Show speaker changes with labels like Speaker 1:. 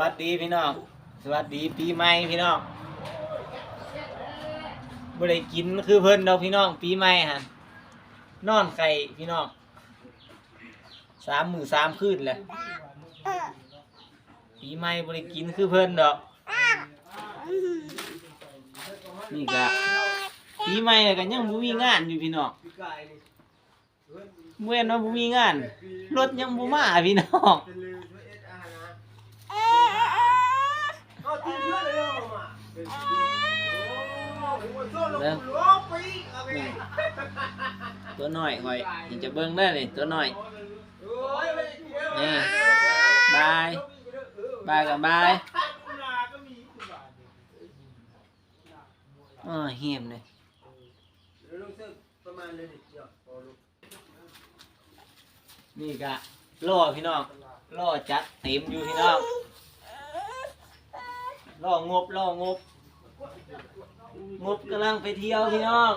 Speaker 1: วัสดีพี่น้อง สวัสดีปีใหม่พี่น้องบ่ได้กินคือเพิ่นดอกพี่น้องปีใหม่ฮะนอนไข่พี่น้องสามมือสามคืนแหละปีใหม่บ่ได้กินคือเพิ่นดอก นี่ก็ปีใหม่ก็ยังบ่มีงานอยู่พี่น้องเมื่อนั้นบ่มีงานรถยังบ่มาพี่น้อง เริ่มนี่ตัวน้อยหอยอยากจะเบิ่งได้เลยตัวน้อยนี่บายบายกับบายอ๋อเหียมเลยนี่กะล่อพี่น้องล่อจัดเต็มอยู่พี่น้องล่องบล่องบ งบกำลังไปเที่ยวพี่น้อง